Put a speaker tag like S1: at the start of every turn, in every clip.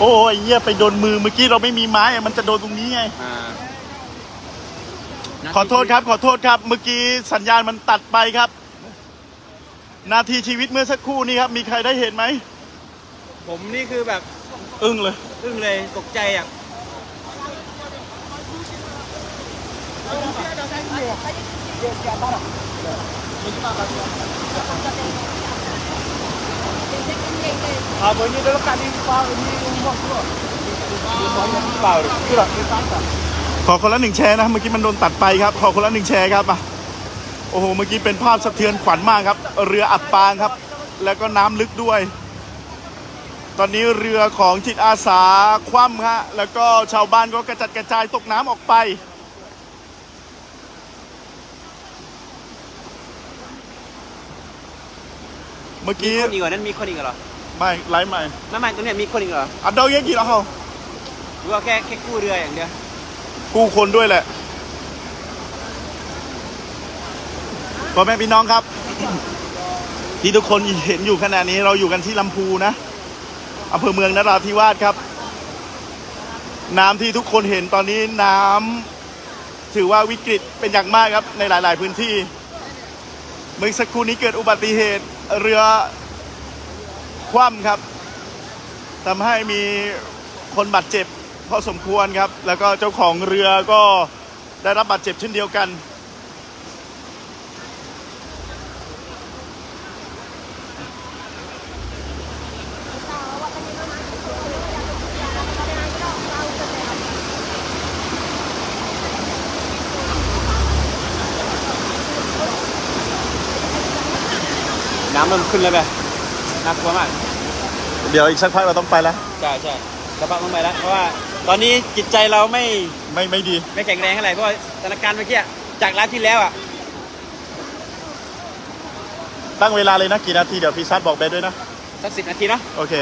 S1: โอ้ยเหี้ยไปโดนมือเมื่อกี้เราไม่มีไม้อะมันจะโดนตรงนี้ไง
S2: อ่า
S1: ขอโทษครับ ขอโทษครับ เมื่อกี้สัญญาณมันตัดไปครับ นาทีชีวิตเมื่อสักครู่นี้ครับ มีใครได้เห็นไหม
S2: ผมนี่คือแบบ
S1: อึ้งเลย
S2: อึ้งเลยตกใจอะ
S3: Ah, ini dulu kan ini pak ini umur dulu. Ini pak, kira ini
S1: ขอคนละหนึ่งแชร์นะเมื่อกี้มันโดนตัดไปครับ ขอคนละหนึ่งแชร์ครับอะโอ้โหเมื่อกี้เป็นภาพสะเทือนขวัญมากครับ เรืออับปางครับ แล้วก็น้ำลึกด้วย ตอนนี้เรือของจิตอาสาคว่ำฮะแล้วก็ชาวบ้านก็กระจัดกระจายตกน้ำออกไปเมื่อ
S2: มี
S1: กี้
S2: คนอีกเหรอนั่นมีคนอีกเหรอ
S1: ไม่ไลฟ์ใหม่
S2: ไม่ไม่ตรงเนี้ยมีคนอีกเหรอ
S1: อันเดาเยอะกี่แล้วเหรอ
S2: หรือว่าแค่แค่กู้เรืออย่างเดียว
S1: กู้คนด้วยแหละพ่อแม่พี่น้องครับ ที่ทุกคนเห็นอยู่ขณะนี้เราอยู่กันที่ลำพูนะอำเภอเมืองนราธิวาสครับ น้ำที่ทุกคนเห็นตอนนี้น้ำถือว่าวิกฤตเป็นอย่างมากครับในหลาย ๆ พื้นที่ เมื่อสักครู่นี้เกิดอุบัติเหตุเรือ คว่ำครับทำให้มีคนบาดเจ็บพอสมควรครับ แล้วก็เจ้าของเรือก็ได้รับบาดเจ็บเช่นเดียวกัน
S2: น้ำเริ่มขึ้นแล้วไป น่ากลัวมาก
S1: เดี๋ยวอีกสักพักเราต้องไปแล้ว
S2: ใช่ใช่กระเป๋าต้องไปแล้ว เพราะว่าตอนนี้จิตใจเราไม่
S1: ไม่ไม่ดี
S2: ไม่แข็งแรงเท่าไหร่เพราะว่าสถานการณ์เมื่อกี้จากร้านที่แล้วอะ
S1: ตั้งเวลาเลยนะกี่นาที เดี๋ยวพี่ซัดบอกเบสด้วยนะ
S2: สักสิบนาทีเนาะ
S1: โอเค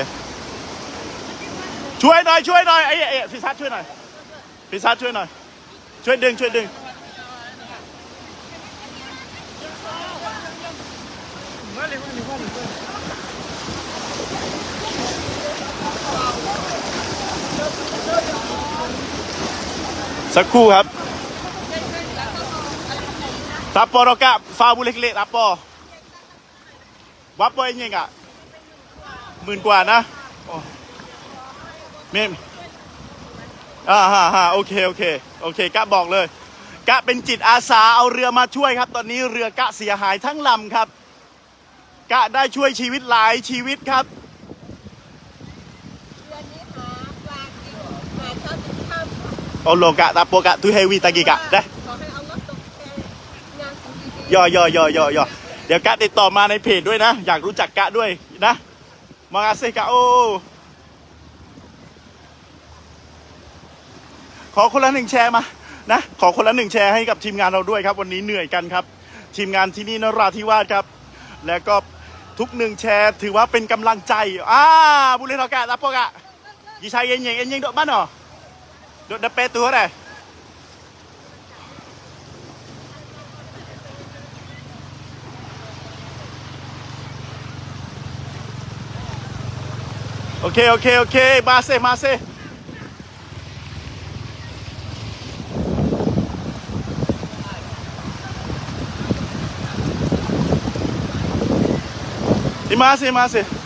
S1: ช่วยหน่อยช่วยหน่อยไอ้ไอ้พี่ซัดช่วยหน่อยพี่ซัดช่วยหน่อย ช่วยดึงช่วยดึง สักครู่ครับตาปอรกะฟาบุเล็กๆตาปอวับไว้ยังไงหมื่นกว่านะเมมอ่าฮะฮะโอเคโอเคโอเคกะบอกเลย กะเป็นจิตอาสาเอาเรือมาช่วยครับ ตอนนี้เรือกะเสียหายทั้งลำครับ กะได้ช่วยชีวิตหลายชีวิตครับ
S4: แทนงานของดี
S1: ย่อย่อย่อย่อย่อเดี๋ยวกะติดต่อมาในเพจด้วยนะ อยากรู้จักกะด้วยนะมากาเซกะโอขอคนละหนึ่งแชร์มานะขอคนละหนึ่งแชร์ให้กับทีมงานเราด้วยครับ วันนี้เหนื่อยกันครับ ทีมงานที่นี่นราธิวาสครับ แล้วก็ทุกหนึ่งแชร์ ถือว่าเป็นกำลังใจอ่าบุเรนอกะรับปกะยี่ชายเย็นเย็นเย็นเย็นโดดบ้านเหรอ โดดเดเปตัวไหนโอเคโอเคโอเคมาเซมาเซ Imase, imase.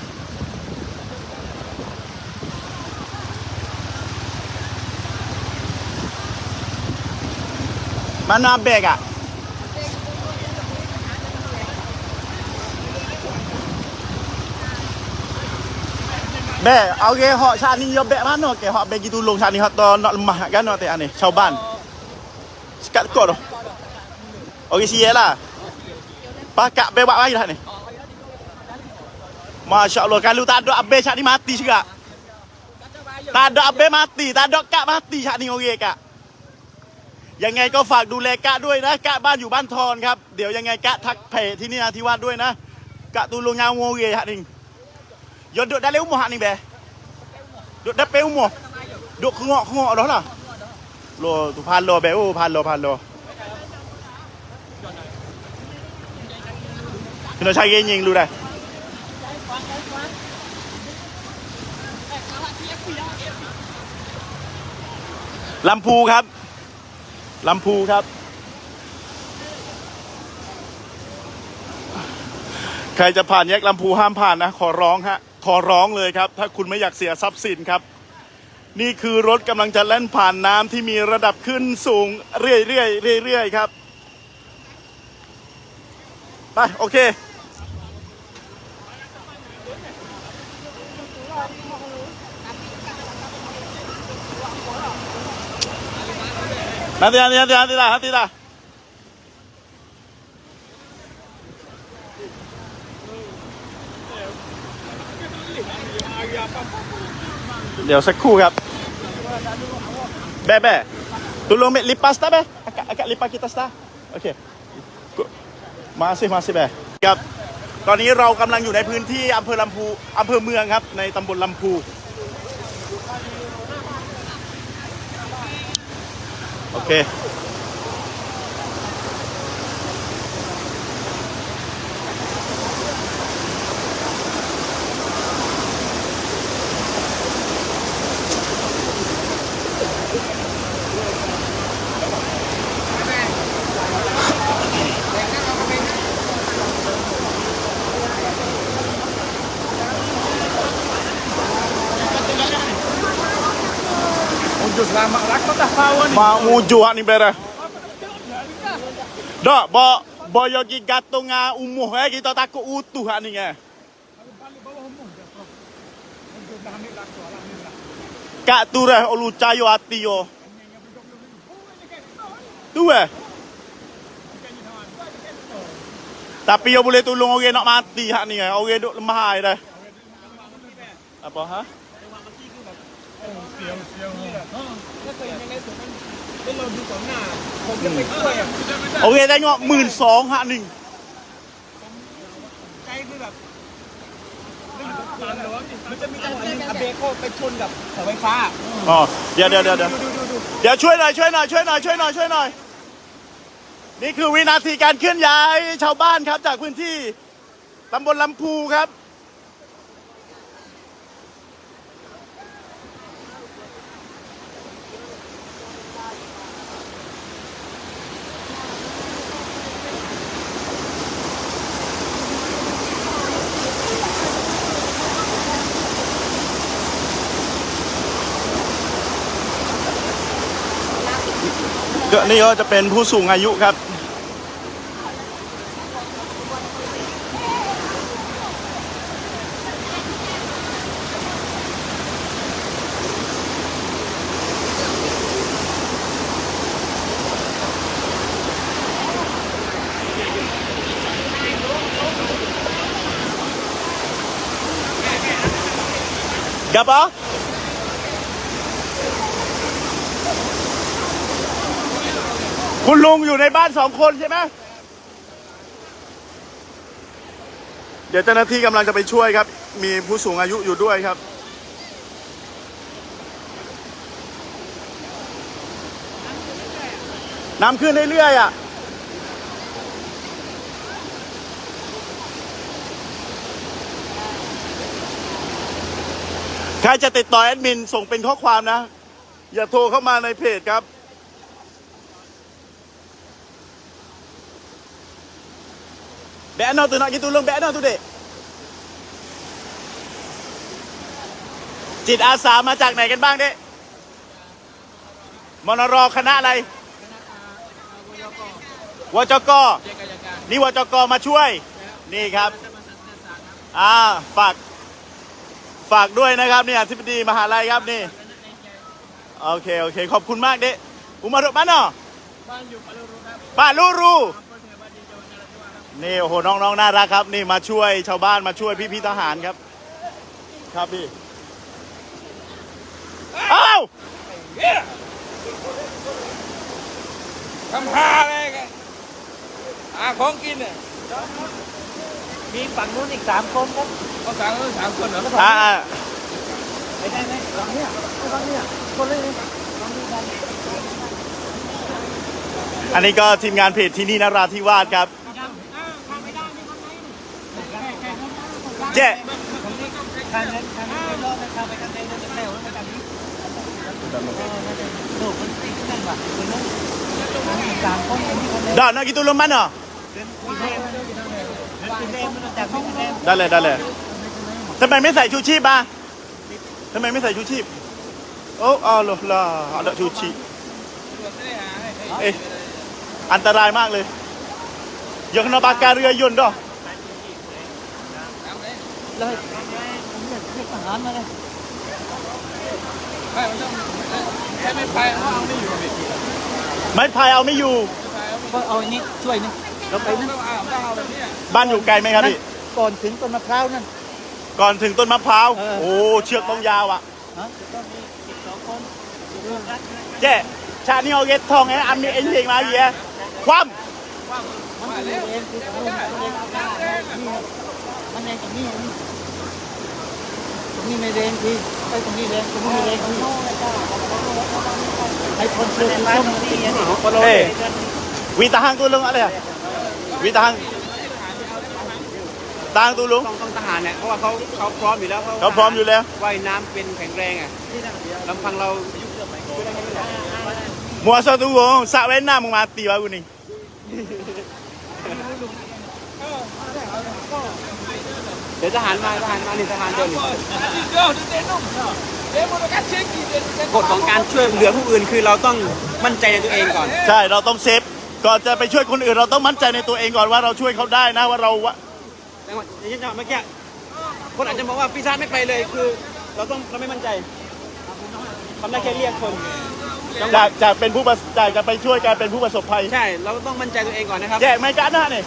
S1: Mana bag ah? Bè, ao ghê họ cha ni yo bè mana ke họ bè gitu long cha ni họ to nak lemah kan nak te ane, ชาวบ้าน Sekat kok tu. Okey siye lah. Pakak bè buat ai dah ni? Masya Allah kalau tak ada abe cak ni mati juga. Tak ada abe mati, tak ada kak mati cak ni orang kak. ยังไงก็ฝากดูแลกะด้วยนะ กะบ้านอยู่บ้านทอนครับ เดี๋ยวยังไงกะทักเพจที่นี่นาทิวาสด้วยนะ กะตูลงยาวงเกยฮะนิงยดดได้เร็วหมดฮะนิงเบดดได้เปรี้ยวหมดดกงอกงอก đó là โลตุพันโลเบโอพันโลพันโลคุณเราใช้เงยิงดูได้ลำพูครับ ลำพูครับ ใครจะผ่านแยกลำพูห้ามผ่านนะ ขอร้องฮะ ขอร้องเลยครับ ถ้าคุณไม่อยากเสียทรัพย์สินครับ นี่คือรถกำลังจะแล่นผ่านน้ำที่มีระดับขึ้นสูง เรื่อยๆเรื่อยๆครับ ไป โอเค Nanti, nanti, nanti, nanti lah, nanti lah. Điều sẽ khu gặp. Be, be. Tolong mek lipas tak be? Akak, akak lipas kita sta. Okey. Ku- Masih, masih be. ครับตอนนี้เรากำลังอยู่ในพื้นที่อำเภอลำพูอำเภอเมืองครับ ในตำบลลำพู โ Pak
S3: mujuhan ni
S1: bereh. Dak, bo boyo ki gatung ah, umuh eh kita takut utuh ah, hak ni eh. Kak tureh ulu cayo ati yo. Tu eh. Tapi yo boleh tolong orang nak mati ah, hak ni eh. Orang duk lemah dah. Apa ha?
S3: Siang-siang. เป็นเราดูก่อนหน้า ผมจะไปช่วยอะ
S1: โอเคได้เงาะหมื่นสองฮะหนึ่ง
S3: ใจคือแบบมันจะมีจังหวะหนึงอาเบโคไปชนกับเสาไฟฟ้า
S1: อ๋อเดี๋ยวเดี๋ยวเดี๋ยวเดี๋ยว
S3: ดูดูดู
S1: เดี๋ยวช่วยหน่อยช่วยหน่อยช่วยหน่อยช่วยหน่อยช่วยหน่อย นี่คือวินาทีการเคลื่อนย้ายชาวบ้านครับ จากพื้นที่ตำบลลำพูครับ ก็นี่ก็จะเป็นผู้สูงอายุครับ Gapa? คุณลุงอยู่ในบ้านสองคนใช่ไหมเดี๋ยวเจ้าหน้าที่กำลังจะไปช่วยครับ มีผู้สูงอายุอยู่ด้วยครับ น้ำขึ้นเรื่อยๆอะใครจะติดต่อแอดมินส่งเป็นข้อความนะ อย่าโทรเข้ามาในเพจครับ แบะนอตัวน้อยกี่ตัวลงแบะนอตัวเด็กจิตอาสามาจากไหนกันบ้างเด้มนรคณะอะไรวจกนี่วจกมาช่วย นี่ครับอ่าฝาก ฝากด้วยนะครับนี่อธิบดีมหาลัยครับนี่ โอเค โอเค ขอบคุณมากเด้อุมารุบ้านเนาะบ้านลูรู นี่โอ้โหน้องๆน่ารักครับ นี่มาช่วยชาวบ้านมาช่วยพี่พี่ๆทหารครับ ครับพี่อ้าว
S3: ทำหาอะไรกันหาของกินเนี่ยมีฝั่งนู้นอีกสามคนครับเขาสามคนสามคนเหรอ
S1: อ่า
S3: ไปได้ไหมฝั่งเนี้ยฝั่งเนี้ยคนเลย
S1: อันนี้ก็ทีมงานเพจที่นี่นราธิวาสครับ เจ๊
S2: ทางนั้นทางนั้นรอดนะทางไปทางนั้นจะแถวแล้วไปทานี้โอ้นติดนั่นว่ะคนนั้นสามคนอันนี้คนนั้น
S1: Dah nak gitu leman dah.
S2: กินแดงมันจากไม่กินแดง
S1: ได้เลยได้เลยทำไมไม่ใส่ชูชีพอะทำไมไม่ใส่ชูชีพโอ้เอาลล่ะเอาชูชีพเอ๊ะอันตรายมากเลยยังนบากาเรือยนต์ดอ
S2: เลยเรียกทหารมาเลย
S3: ไม่มันต้องใช้ไม่ไปเขาเอาไม่อยู่พี่
S1: ไม้พายเอาไม่อยู่
S2: ก็เอาอันนี้ช่วยนี่เราไป
S3: ต้
S2: นั่
S3: อนงเอาต้องเอาแบบนี้
S1: บ้านอยู่ไกลไหมครับพี่
S2: ก่อนถึงต้นมะพร้าวนั่น
S1: ก่อนถึงต้นมะพร้าว
S2: เออ
S1: โอ้เชือกต้องยาวอะ
S2: ฮะต้องมีสิบสองคน
S1: เจ๊ชาตินี้เอาเก็ตทองไอ้อันนี้เอ็นเพลงมาเหี้ยคว่
S2: มันมีเองคือมันเอง มันเองตรงนี้ตรงนี้ไม่แรงทีไอ้ตรงนี้แรงตรงนี้ไม่แรงทีไอ้คนเชื่อคือส้มนี่ไงำ
S1: เอ้วีตาหังตัวลุงอะไรอะวีตาหังตางตัวลุง
S2: ต้องต้องทหารเนี่ยเพราะว่าเขาเขาพร้อมอยู่แล้ว
S1: เขาพร้อมอยู่แล้ว
S2: ว่ายน้ำเป็นแข็งแรงอะลำพังเรา
S1: มัวซะตัววง
S2: เดี๋ยวทหารมาทหารมานี่ทหารเดินอยู่
S3: เดี๋ยวเดี๋ยวนุ่มเดี๋ยวมันก็เช็คกี่เดือน
S2: กฎของการช่วยเหลือผู้อื่นคือเราต้องมั่นใจในตัวเองก่อน
S1: ใช่เราต้องเซฟก่อนจะไปช่วยคนอื่นเราต้องมั่นใจในตัวเองก่อนว่าเราช่วยเขาได้นะว่าเราวะ
S2: จังหวะอย่างเช่นจังหวะเมื่อกี้คนอาจจะบอกว่าพี่ชาติไม่ไปเลยคือ เราต้องเราไม่มั่นใจทำได้แค่เรียกคนจังห
S1: จาวะกจากเป็นผู้ประจากจะไปช่วยกลายเป็นผู้ประสบภัย
S2: ใช่ เราต้องมั่นใจตัวเองก่อนนะครับ
S1: แยกไม่กันนะนี่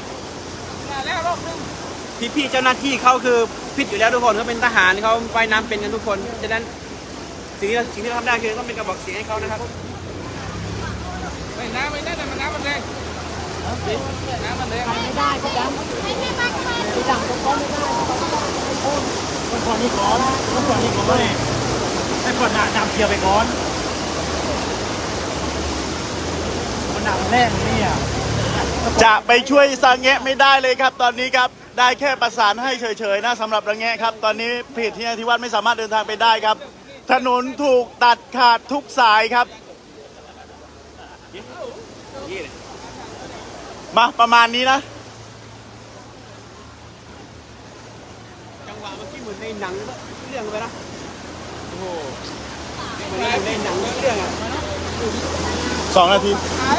S3: แล้วรอบนึง
S2: พี่ๆเจ้าหน้าที่เขาคือพิษอยู่แล้วทุกคนเขาเป็นทหารเขาว่ายน้ำเป็นกันทุกคนฉะนั้นสิ่งที่เราสิ่งที่เราทำได้คือต้องเป็นกระบอกเสียงให้เขานะครับ
S3: ไม่น้ำไม่ได้แต่มันน้ำมันแรงน้ำมันแรง
S4: ไม่ได้พี่ดำไม่ไม่ไม่ไม่พี่ดำก็ไม่ได้
S2: คนก่อนนี่ก่อนคนก่อนนี่ก่อนเลยให้ก่อนนำเกียร์ไปก่อนมันหนักแน่นี่อะ
S1: จะไปช่วยสังแงะไม่ได้เลยครับ ตอนนี้ครับได้แค่ประสานให้เฉยๆนะสำหรับระแงะครับ ตอนนี้เพจที่นทิวัฒน์ไม่สามารถเดินทางไปได้ครับ ถนนถูกตัดขาดทุกสายครับ
S2: นี่เลย
S1: มาประมาณนี้นะ
S2: จังหวะเมื่อกี้เหมือนในหนังเรื่องไปนะโอ้โหเหมือนในหนังเรื่องอะ
S1: สองนาที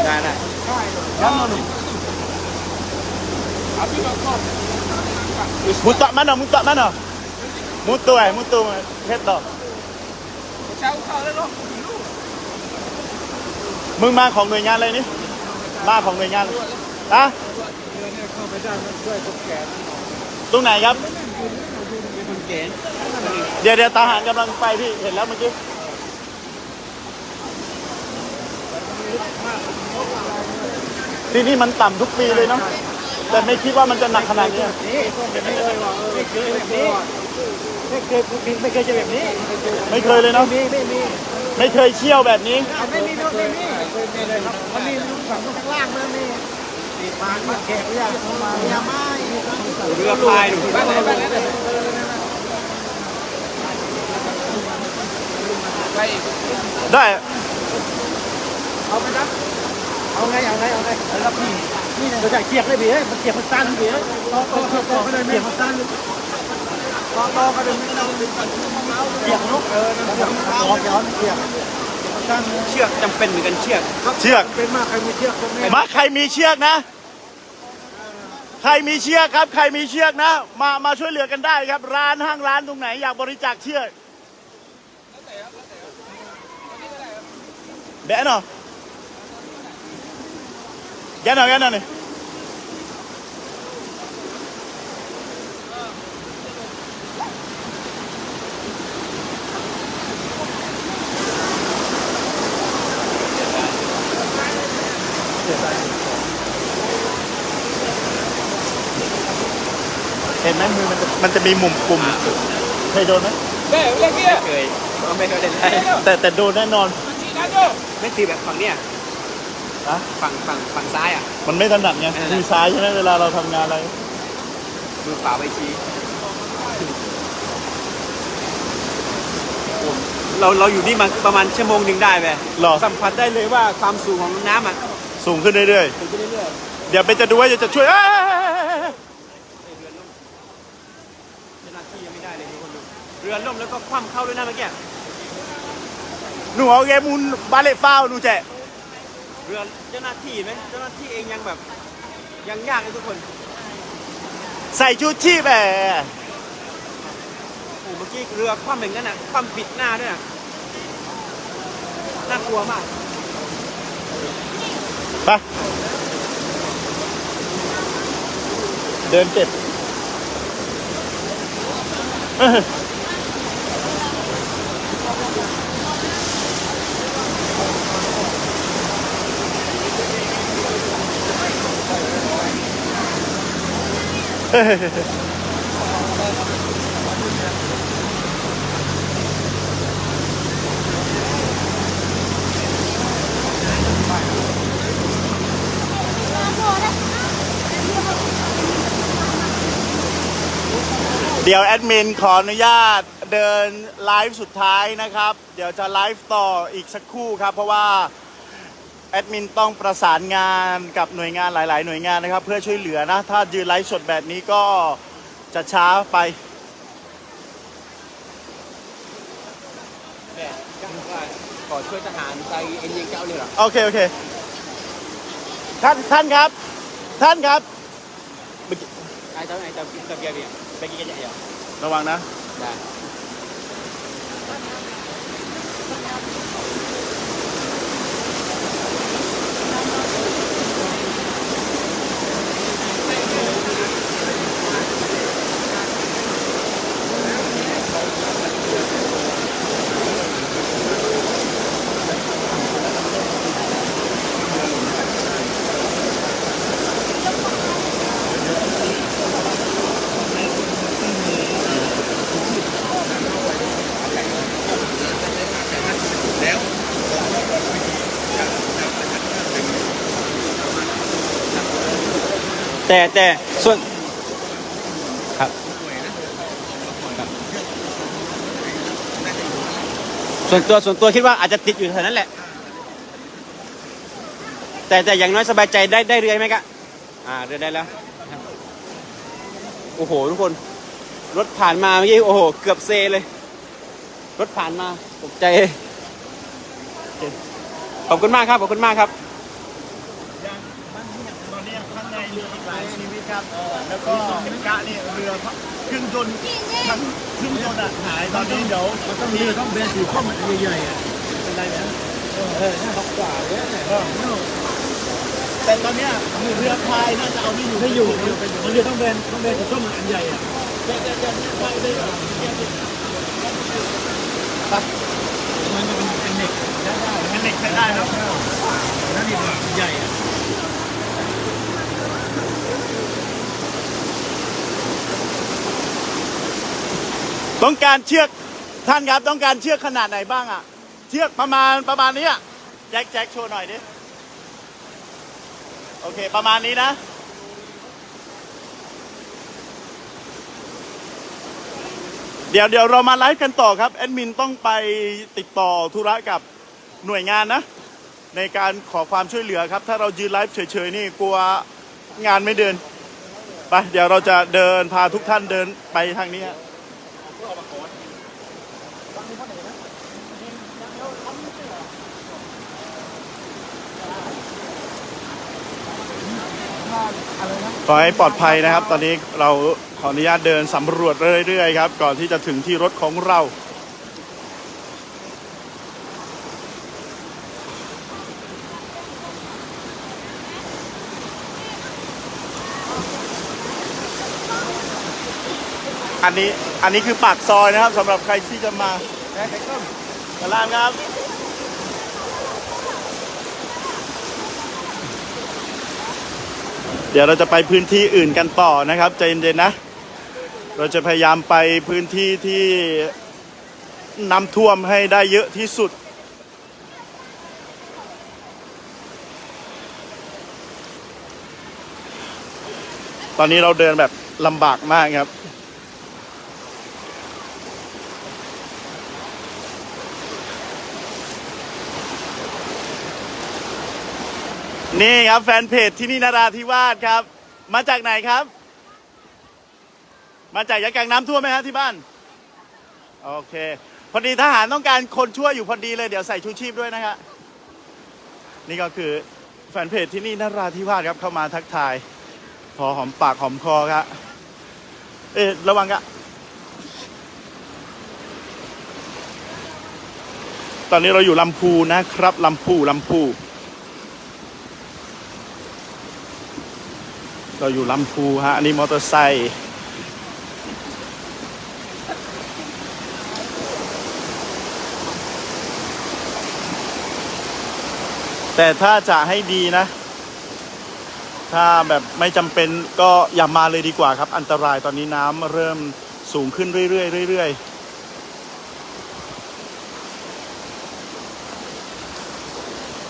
S2: ได้ได้
S1: มุตตะมันเหรอมุตตะมันเหรอมุ ตตัวไอ้มุตตัวเฮ็ดต่อ
S3: เช้าเข้าแล้วเนาะ
S1: มึงมาของหน่วยงานอะไรนี่ มาของหน่วยงานอะตรงไหนครับ
S2: เป็นคนเก๋
S1: เดี๋ยวเดี๋ยวทหารกำลังไปพี่ เห็นแล้วเมื่อกี้ ที่นี่มันต่ำทุกปีเลยเนาะ แต่ไม่คิดว่ามันจะหนักขนาดนี้
S2: ไม่เคยไม่เคยแบบนี้ไม่เคยไม่เคยเจอแบบนี้
S1: ไม่เคยเลยเนาะ
S2: ไม่มี
S1: ไม่เคยเชี่ยวแบบนี้
S2: ไม่มีไม่มีไม่มีเลยครับมันมีลูกฝั่งข้างล่างนั่นนี่มีปานมาแขกเนี่ยมาเนี่ยไม่เรือพายหนู
S3: บ้านไหนบ้านไหนไป
S1: ได้
S2: เอาไปนะเอาไงเอาไงเอาไงแล้วพี่ นี่เราจะเกียกเลยพี่เอ้ยมันเกียกมันสั้นพี่เอ้ยต่อต่อต่อก็เลยเกียกมันสั้นต่อต่อก็เลยไม่ต้องเกียกลุกเออเกียกต่อย้อนเกียกเชือกจำเป็นเหมือนกันเชือก
S1: เชือก
S2: เป็นมากใครมีเชือกตรงนี้
S1: มาใครมีเชือกนะ ใครมีเชือกครับ ใครมีเชือกนะ มามาช่วยเหลือกันได้ครับ ร้านห้างร้านตรงไหนอยากบริจาคเชือกแบะเนาะ แกะหน่อยแกะหน่อยนี่เห็นไหมมือมันจะมันจะมีมุมปุ่มเคยโดนไหม
S3: เบ้เรื่องนี้
S2: เคยไม่เคยได้ใช้
S1: แต่แต่โดนแน่นอน
S3: จีนั่นด้วย
S2: ไม่ตีแบบฝั่งเนี้ย
S1: นะ
S2: ฝั่งฝั่งฝั่งซ้ายอะ
S1: มันไม่ถนัดไงมือซ้ายใช่ไหมเวลาเราทำงานอะไร
S2: มือขวาไปชี้เราเราอยู่นี่มาประมาณชั่วโมงหนึ่งได้ไป
S1: หรอ
S2: สัมผัสได้เลยว่าความสูงของน้ำอะ
S1: สูงขึ้นเรื่อย
S2: สูงไปเรื่อย
S1: ๆเดี๋ยวเบนจะดูว่าจะช่วยเอ้ย
S2: ๆเรือล่มเจ้าหน้าที่ยังไม่ได้เลยทุกคนดูเรือล่มแล้วก็คว่ำเข้าด้วยนะเมื่อกี้
S1: หนูเอาเกมุนบาเลฟ้าวหนูแจะ
S2: เรือเจ้าหน้าที่ไหมเจ้าหน้าที่เองยังแบบยังยากเลยทุกคน
S1: ใส่ชูชีพแหม
S2: โอ้เมื่อกี้เรือคว่ำอย่างนั้นอะคว่ำปิดหน้าด้วยอะน่ากลัวมาก
S1: ไปเดินเก็บ เดี๋ยวแอดมินขออนุญาตเดินไลฟ์สุดท้ายนะครับ เดี๋ยวจะไลฟ์ต่ออีกสักครู่ครับ เพราะว่า แอดมินต้องประสานงานกับหน่วยงานหลาย ๆ หน่วยงานนะครับ เพื่อช่วยเหลือนะ ถ้ายืนไลฟ์สดแบบนี้ก็จะช้าไป
S2: แต่ก็ว่าขอช่วยทหารใจเอ็นยิงเจ้าเลยเหรอ
S1: โอเค โอเค ท่านท่านครับ ท่านครับ
S2: ไอ้เจ้าไอ้เจ้าเจ้าเบียร์เบียร์ไปกินกันใหญ่เหรอ
S1: ระวังนะ
S2: ได้ แต่แต่ส่วนครับครับ ส่วนตัวส่วนตัวคิดว่าอาจจะติดอยู่แถวนั้นแหละ แต่แต่อย่างน้อยสบายใจได้ได้เรือไหมกะอ่าเรือได้แล้วโอ้โหทุกคน รถผ่านมาเมื่อกี้โอ้โห เกือบเซเลย รถผ่านมาตกใจขอบคุณมากครับขอบคุณมากครับ
S1: ตอนนี้ข้างใน เรืออีกหลายชีวิตครับแล้วก็เป็นกะนี่เรือเครื่องยนต์ทั้งเครื่องยนต์อะหายตอนนี้เดี๋ยว
S2: มันต้องเรือต้องเบนสีข้อมันใหญ่ๆอะเป็นไรนะเออน่ารักกว่าเลยเนี่ย
S1: แต่ตอนเนี้ยเรือพายน่าจะเอาไม่อยู่
S2: ไม่อยู่มันเรือต้องเบนต้องเบนสีข้อมันอันใหญ่อะ
S1: จะจะจะพายได้เหรอ
S2: มันเป็นเด็ก
S1: เป็นเด็กใช้ได้ครับ
S2: นั่นดีกว่าใหญ่อะ
S1: ต้องการเชือกท่านครับต้องการเชือกขนาดไหนบ้างอะ เชือกประมาณประมาณนี้อะแจ็คแจ็คโชว์หน่อยดิโอเค ประมาณนี้นะ เดี๋ยวเดี๋ยวเรามาไลฟ์กันต่อครับแอดมินต้องไปติดต่อธุระกับหน่วยงานนะ ในการขอความช่วยเหลือครับ ถ้าเรายืนไลฟ์เฉยๆนี่กลัวงานไม่เดิน ไป เดี๋ยวเราจะเดินพาทุกท่านเดินไปทางนี้ฮะ ขอให้ปลอดภัยนะครับ ตอนนี้เราขออนุญาตเดินสำรวจเรื่อยๆครับ ก่อนที่จะถึงที่รถของเราอันนี้อันนี้คือปากซอยนะครับสำหรับใครที่จะมาสลามครับ เดี๋ยวเราจะไปพื้นที่อื่นกันต่อนะครับใจเย็นๆนะ เราจะพยายามไปพื้นที่ที่น้ำท่วมให้ได้เยอะที่สุด ตอนนี้เราเดินแบบลำบากมากครับ นี่ครับแฟนเพจที่นี่นาราธิวาสครับ มาจากไหนครับ มาจากยะกังน้ำท่วมไหมฮะที่บ้าน โอเค พอดีทหารต้องการคนช่วยอยู่พอดีเลยเดี๋ยวใส่ชูชีพด้วยนะครับนี่ก็คือแฟนเพจที่นี่นาราธิวาสครับเข้ามาทักทาย พอหอมปากหอมคอครับเอ๊ะระวังกะตอนนี้เราอยู่ลำพูนะครับลำพูลำพู เราอยู่ลำพูฮะ อันนี้มอเตอร์ไซค์แต่ถ้าจะให้ดีนะ ถ้าแบบไม่จำเป็นก็อย่ามาเลยดีกว่าครับ อันตรายตอนนี้น้ำเริ่มสูงขึ้นเรื่อยๆเรื่อยๆ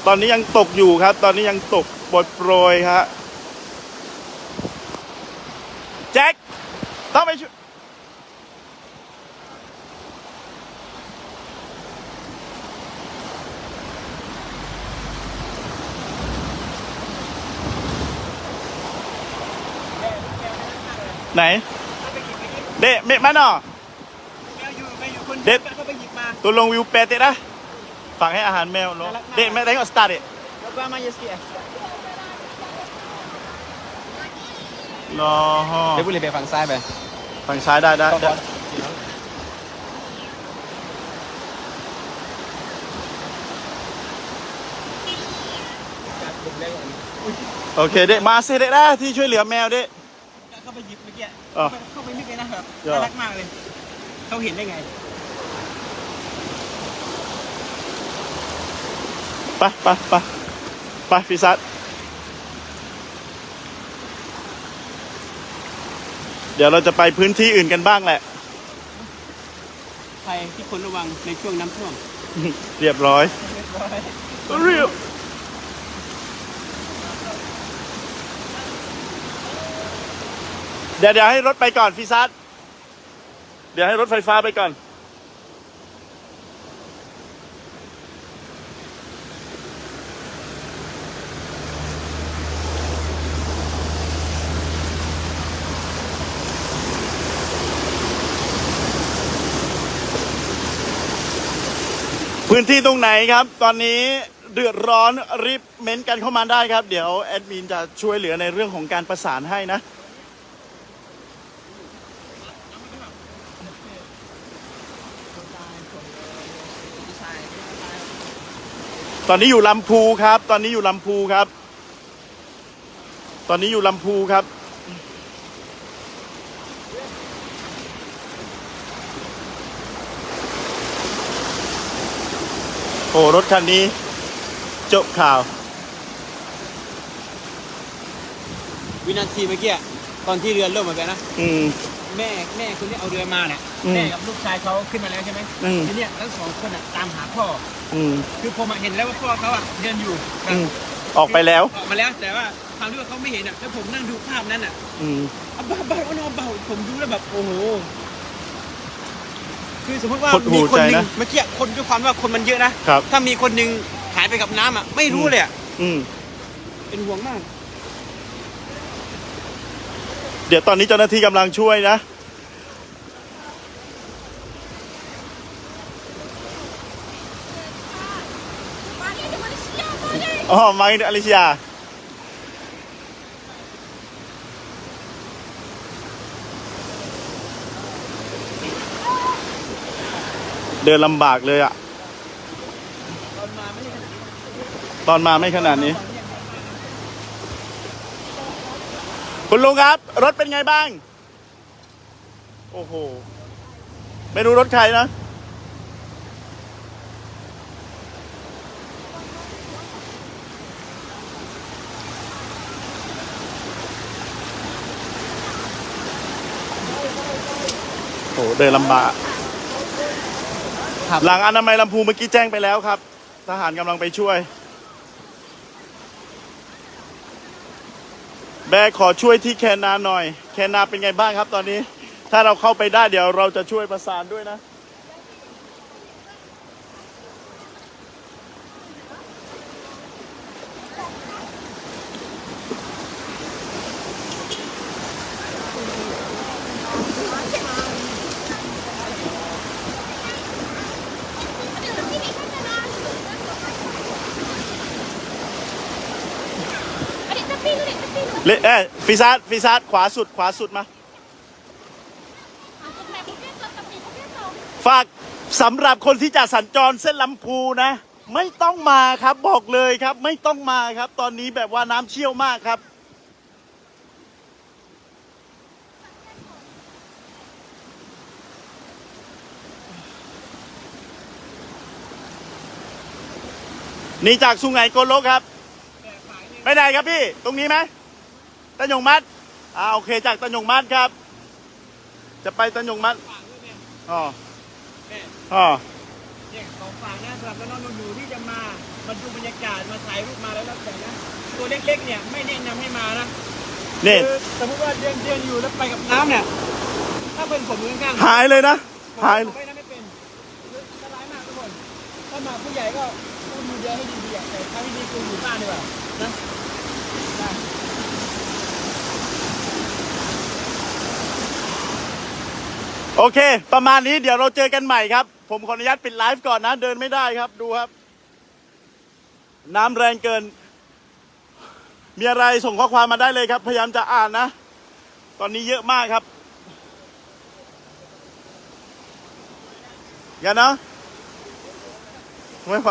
S1: ตอนนี้ยังตกอยู่ครับ ตอนนี้ยังตกปรยโปรยๆครับแจ็ค ต้องไปช่วยไหนเดะเมะมาหนอ
S2: อยู่ไม่อยู่คน
S1: เด็ด
S2: ก็ไปหยิบมา
S1: ตัวลงวิวเปเตนะฝากให้อาหารแมวเนาะเดะแม่ได้ก็สตาร์ทเดะ
S2: แล้วก็มาเยสเกีย
S1: รอฮอ
S2: เดี๋ยวบุหรี่ไปฝั่งซ้ายไป
S1: ฝั่งซ้ายได้ได้ได้โอเคเดะมาสิเดะนะที่ช่วยเหลือแมวเดะ
S2: เข้าไปหยิบเมื่อกี้
S1: อ๋อ
S2: เข้าไปนึกเลยนะครับ
S1: เหรอ
S2: น่ารักมากเลยเขาเห็นได้ไง
S1: ไปไปไปไปฟิซัส ดี๋ยวเราจะไปพื้นที่อื่นกันบ้างแหละ
S2: ใครที่คนระวังในช่วงน้ำท่วม
S1: เรียบร้อย เรียบเดี๋ยวเดี๋ยวให้รถไปก่อนฟิซัสเดี๋ยวให้รถไฟฟ้าไปก่อน พื้นที่ตรงไหนครับ ตอนนี้เดือดร้อนรีบเม้นต์กันเข้ามาได้ครับ เดี๋ยวแอดมินจะช่วยเหลือในเรื่องของการประสานให้นะ ตอนนี้อยู่ลำพูครับ ตอนนี้อยู่ลำพูครับ ตอนนี้อยู่ลำพูครับ โอ้รถคันนี้ จบข่าว
S2: วินาทีเมื่อกี้ตอนที่เรือล่มเหมือนกันนะ
S1: อืม
S2: แม่แม่คนที่เอาเรือมาเนี่ย
S1: อืม
S2: แม่กับลูกชายเขาขึ้นมาแล้วใช่ไหม
S1: อืม
S2: ทีเนี้ยทั้งสองคนอะตามหาพ่อ
S1: อืม
S2: คือผมอะเห็นแล้วว่าพ่อเขาอะเดินอยู่
S1: อืม ออกไปแล้ว
S2: ออกมาแล้วแต่ว่าทางที่ว่าเขาไม่เห็นอะแล้วผมนั่งดูภาพนั้นอะ
S1: อืม
S2: เอาเบาเบาเอาเบาผมดูแล้วแบบโอ้โห คือสมมติว่า
S1: หดหู
S2: มีคนหนึ
S1: ใจ
S2: ง
S1: นะ
S2: เมื่อกี้คนด้วยความว่าคนมันเยอะนะครับ ถ้ามีคนหนึงหายไปกับน้ำอะไม่รู้เลยอะ
S1: อืม
S2: เป็นห่วงมาก
S1: เดี๋ยวตอนนี้เจ้าหน้าที่กำลังช่วยนะ
S4: Balik di Malaysia, balik.
S1: อ๋อมาอินโดนี เดินลำบากเลยอะตอนมาไม่ขนาดนี้ คุณลุงครับ รถเป็นไงบ้าง โอ้โห ไม่รู้รถใครนะ โอ้โหเดินลำบาก
S2: ครับ
S1: หลังอนามัยลำพูเมื่อกี้แจ้งไปแล้วครับ ทหารกำลังไปช่วย แบกขอช่วยที่แคนาหน่อย แคนาเป็นไงบ้างครับตอนนี้ ถ้าเราเข้าไปได้เดี๋ยวเราจะช่วยประสานด้วยนะ เลเอ้ยฟิซาร์ฟิซาร์ขวาสุดขวาสุดมา ฝากสำหรับคนที่จะสัญจรเส้นลำพูนะ ไม่ต้องมาครับบอกเลยครับ ไม่ต้องมาครับ ตอนนี้แบบว่าน้ำเชี่ยวมากครับ นี่จากสุไหงโกลกครับ ไปไหนครับพี่ ตรงนี้ไหม ตะยงมัดอ่าโอเคจากตะยงมัดครับ จะไปตะยงมัดอ๋ออ๋อ
S2: เนี่ยของฝากนะสำหรับน้องๆหนูๆที่จะมามาดูบรรยากาศมาถ่ายรูปมาแล้วแล้วแต่นะตัวเล็กๆเนี่ยไม่แนะนำให้มานะ
S1: นี่
S2: คือสมมติว่าเดินเดินอยู่แล้วไปกับน้ำเนี่ยถ้าเป็นผมอยู่ข้างๆ
S1: หายเลยนะ
S2: ผม
S1: หาย
S2: ผมไม่น่าไม่เป็นคืออันตรายมากทุกคน ถ้ามาผู้ใหญ่ก็พูดดูเดียวให้ดีๆอะแต่ถ้าไม่ดีคืออยู่บ้านดีกว่านะได้
S1: โอเค ประมาณนี้เดี๋ยวเราเจอกันใหม่ครับ ผมขออนุญาตปิดไลฟ์ก่อนนะ เดินไม่ได้ครับดูครับ น้ำแรงเกิน มีอะไรส่งข้อความมาได้เลยครับ พยายามจะอ่านนะ ตอนนี้เยอะมากครับอย่านะไม่ไหว